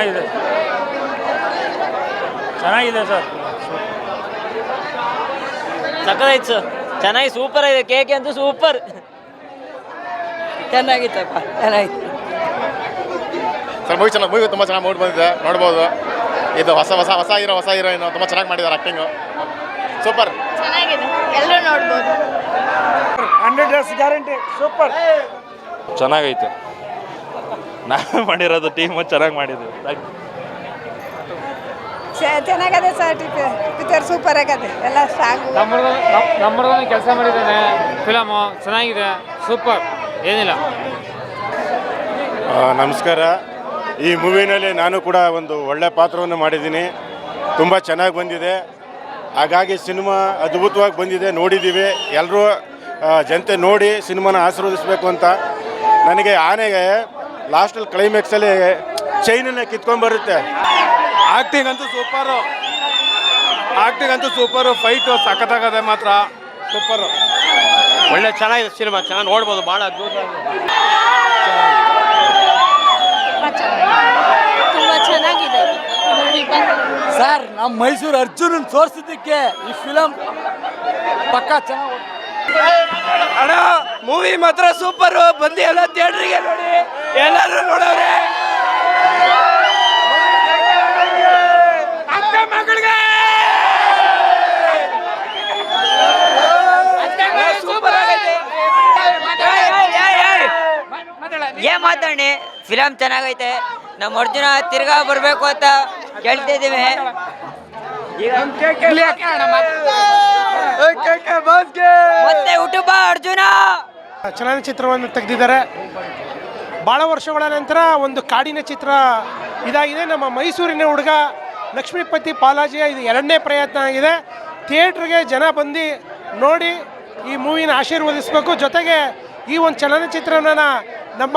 ಚೆನ್ನಾಗಿದೆ. ಚೆನ್ನಾಗಿದೆ ಸರ್. ಸಕ್ಕದಾಯ್ತು ಸರ್. ಚೆನ್ನಾಗಿ ಸೂಪರ್ ಆಗಿದೆ. ಕೇಕ್ ಅಂತೂ ಸೂಪರ್ ಚೆನ್ನಾಗಿತ್ತಪ್ಪ ಚೆನ್ನಾಗಿತ್ತು. ಸರ್ ಮೂವಿ ಚೆನ್ನಾಗಿ ಮೂವಿ ತುಂಬ ಚೆನ್ನಾಗಿ ಮೂಡ್ ಬಂದಿದೆ. ನೋಡ್ಬೋದು. ಇದು ಹೊಸ ಹೊಸ ಹೊಸ ಹೀರೋ ಹೊಸ ಹೀರೋಯಿನ್ ತುಂಬ ಚೆನ್ನಾಗಿ ಮಾಡಿದ್ದಾರೆ ಆ್ಯಕ್ಟಿಂಗು ಸೂಪರ್ ಚೆನ್ನಾಗಿದೆ. ಎಲ್ಲರೂ ನೋಡ್ಬೋದು. ಹಂಡ್ರೆಡ್ ಡೇಸ್ ಗ್ಯಾರಂಟಿ ಸೂಪರ್ ಚೆನ್ನಾಗೈತೆ. ನಾವು ಮಾಡಿರೋದು ಟೀಮು ಚೆನ್ನಾಗಿ ಮಾಡಿದ್ದೀವಿ ಥ್ಯಾಂಕ್ ಯು ಚೆನ್ನಾಗದೆ ಸರ್ ಪಿಕ್ಚರ್ ಸೂಪರ್ ಆಗದೆ. ಎಲ್ಲ ಸಾಂಗು ನಮ್ಮೂರಲ್ಲಿ ಕೆಲಸ ಮಾಡಿದ್ದಾನೆ. ಫಿಲಮು ಚೆನ್ನಾಗಿದೆ. ಸೂಪರ್ ಏನಿಲ್ಲ. ನಮಸ್ಕಾರ. ಈ ಮೂವಿನಲ್ಲಿ ನಾನು ಕೂಡ ಒಂದು ಒಳ್ಳೆ ಪಾತ್ರವನ್ನು ಮಾಡಿದ್ದೀನಿ. ತುಂಬ ಚೆನ್ನಾಗಿ ಬಂದಿದೆ. ಹಾಗಾಗಿ ಸಿನಿಮಾ ಅದ್ಭುತವಾಗಿ ಬಂದಿದೆ. ನೋಡಿದ್ದೀವಿ. ಎಲ್ಲರೂ ಜನತೆ ನೋಡಿ ಸಿನಿಮಾನ ಆಶೀರ್ವದಿಸಬೇಕು ಅಂತ ನನಗೆ ಆನೆಗೆ ಲಾಸ್ಟಲ್ಲಿ ಕ್ಲೈಮ್ಯಾಕ್ಸಲ್ಲಿ ಚೈನನ್ನೇ ಕಿತ್ಕೊಂಡ್ಬರುತ್ತೆ ಆಕ್ಟಿಂಗ್ ಅಂತೂ ಸೂಪರು ಆಕ್ಟಿಂಗ್ ಅಂತೂ ಸೂಪರು ಫೈಟು ಸಖತ್ತಾಗದೆ ಮಾತ್ರ. ಸೂಪರು ಒಳ್ಳೆ ಚೆನ್ನಾಗಿದೆ ಸಿನಿಮಾ ಚೆನ್ನಾಗಿ ನೋಡ್ಬೋದು. ಭಾಳ ಅದ್ಭುತ. ತುಂಬ ಚೆನ್ನಾಗಿದೆ. ಸರ್ ನಮ್ಮ ಮೈಸೂರು ಅರ್ಜುನನ್ ತೋರಿಸಿದ್ದಕ್ಕೆ ಈ ಫಿಲಮ್ ಪಕ್ಕ ಚೆನ್ನಾಗಿ ಅಣ್ಣ ಮೂವಿ ಮಾತ್ರ ಸೂಪರು ಬಂದಿ ಎಲ್ಲ ಥಿಯೇಟ್ರಿಗೆ ನೋಡಿ. ಎಲ್ಲರೂ ನೋಡವ್ರೆ. ಅಕ್ಕ ಮಗಳಿಗೆ ಸೂಪರ್ ಆಗೈತೆ. ಏನ್ ಮಾತಾಡಿ ಫಿಲಮ್ ಚೆನ್ನಾಗೈತೆ. ನಮ್ಮ ಅರ್ಜುನ ತಿರ್ಗಾ ಬರಬೇಕು ಅಂತ ಕೇಳ್ತಿದ್ದೀವಿ ಮತ್ತೆ ಹುಟ್ಟುಬ ಅರ್ಜುನ. ಚಲನಚಿತ್ರವನ್ನು ತೆಗೆದಿದ್ದಾರೆ. ಭಾಳ ವರ್ಷಗಳ ನಂತರ ಒಂದು ಕಾಡಿನ ಚಿತ್ರ ಇದಾಗಿದೆ. ನಮ್ಮ ಮೈಸೂರಿನ ಹುಡುಗ ಲಕ್ಷ್ಮೀಪತಿ ಪಾಲಾಜಿಯ ಇದು ಎರಡನೇ ಪ್ರಯತ್ನ ಆಗಿದೆ. ಥಿಯೇಟ್ರಿಗೆ ಜನ ಬಂದು ನೋಡಿ ಈ ಮೂವಿನ ಆಶೀರ್ವದಿಸಬೇಕು. ಜೊತೆಗೆ ಈ ಒಂದು ಚಲನಚಿತ್ರನ ನಮ್ಮ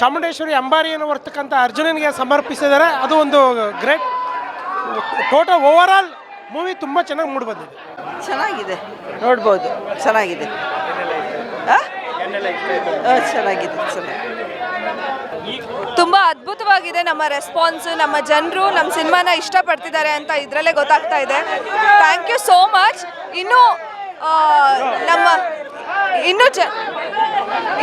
ಚಾಮುಂಡೇಶ್ವರಿ ಅಂಬಾರಿಯನ್ನು ಹೊರ್ತಕ್ಕಂಥ ಅರ್ಜುನನಿಗೆ ಸಮರ್ಪಿಸಿದ್ದಾರೆ. ಅದು ಒಂದು great, total overall movie ತುಂಬ ಚೆನ್ನಾಗಿ ಮೂಡಿಬಂದಿದೆ ಚೆನ್ನಾಗಿದೆ. ನೋಡ್ಬೋದು. ಚೆನ್ನಾಗಿದೆ. ಚೆನ್ನಾಗಿದೆ ಚೆನ್ನಾಗಿದೆ. ತುಂಬ ಅದ್ಭುತವಾಗಿದೆ ನಮ್ಮ ರೆಸ್ಪಾನ್ಸ್ ನಮ್ಮ ಜನರು ನಮ್ಮ ಸಿನಿಮಾನ ಇಷ್ಟಪಡ್ತಿದ್ದಾರೆ ಅಂತ ಇದರಲ್ಲೇ ಗೊತ್ತಾಗ್ತಾ ಇದೆ. ಥ್ಯಾಂಕ್ ಯು ಸೋ ಮಚ್ ಇನ್ನು ನಮ್ಮ ಇನ್ನು ಜ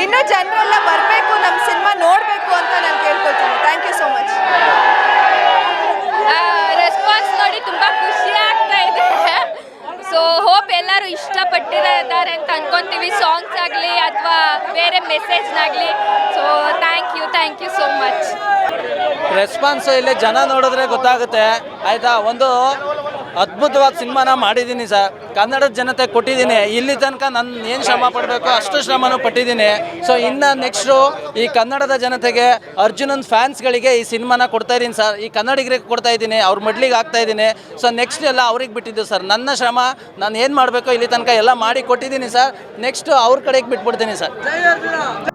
ಇನ್ನು ಜನರೆಲ್ಲ ಬರಬೇಕು ನಮ್ಮ ಸಿನಿಮಾ ನೋಡಬೇಕು ಅಂತ ನಾನು ಕೇಳ್ಕೊಳ್ತೀನಿ. Thank you so much response ನೋಡಿ ತುಂಬ ಖುಷಿ ಆಗ್ತಾ ಇದೆ. ಸೊ ಹೋಪ್ ಎಲ್ಲರೂ ಇಷ್ಟಪಟ್ಟಿದ್ದಾರೆ ಅಂತ ಅನ್ಕೊಂತೀವಿ. ಸಾಂಗ್ಸ್ ಬೇರೆ ಮೆಸೇಜ್ನಾಗಲಿ so thank you thank you so much response ಇಲ್ಲಿ ಜನ ನೋಡಿದ್ರೆ ಗೊತ್ತಾಗುತ್ತೆ. ಆಯ್ತಾ? ಒಂದು ಅದ್ಭುತವಾದ ಸಿನಿಮಾನ ಮಾಡಿದ್ದೀನಿ ಸರ್. ಕನ್ನಡದ ಜನತೆ ಕೊಟ್ಟಿದ್ದೀನಿ. ಇಲ್ಲಿ ತನಕ ನನ್ನ ಏನು ಶ್ರಮ ಪಡಬೇಕು ಅಷ್ಟು ಶ್ರಮನೂ ಪಟ್ಟಿದ್ದೀನಿ. ಸೊ ಇನ್ನು ನೆಕ್ಸ್ಟು ಈ ಕನ್ನಡದ ಜನತೆಗೆ, ಅರ್ಜುನನ್ ಫ್ಯಾನ್ಸ್ಗಳಿಗೆ ಈ ಸಿನಿಮಾನ ಕೊಡ್ತಾ ಇದ್ದೀನಿ ಸರ್. ಈ ಕನ್ನಡಿಗರಿಗೆ ಕೊಡ್ತಾ ಇದ್ದೀನಿ. ಅವ್ರ ಮಡ್ಲಿಗೆ ಆಗ್ತಾ ಇದ್ದೀನಿ. ಸೊ ನೆಕ್ಸ್ಟ್ ಎಲ್ಲ ಅವ್ರಿಗೆ ಬಿಟ್ಟಿದ್ದು ಸರ್. ನನ್ನ ಶ್ರಮ, ನಾನು ಏನು ಮಾಡಬೇಕು ಇಲ್ಲಿ ತನಕ ಎಲ್ಲ ಮಾಡಿ ಕೊಟ್ಟಿದ್ದೀನಿ ಸರ್. ನೆಕ್ಸ್ಟು ಅವ್ರ ಕಡೆಗೆ ಬಿಟ್ಬಿಡ್ತೀನಿ ಸರ್.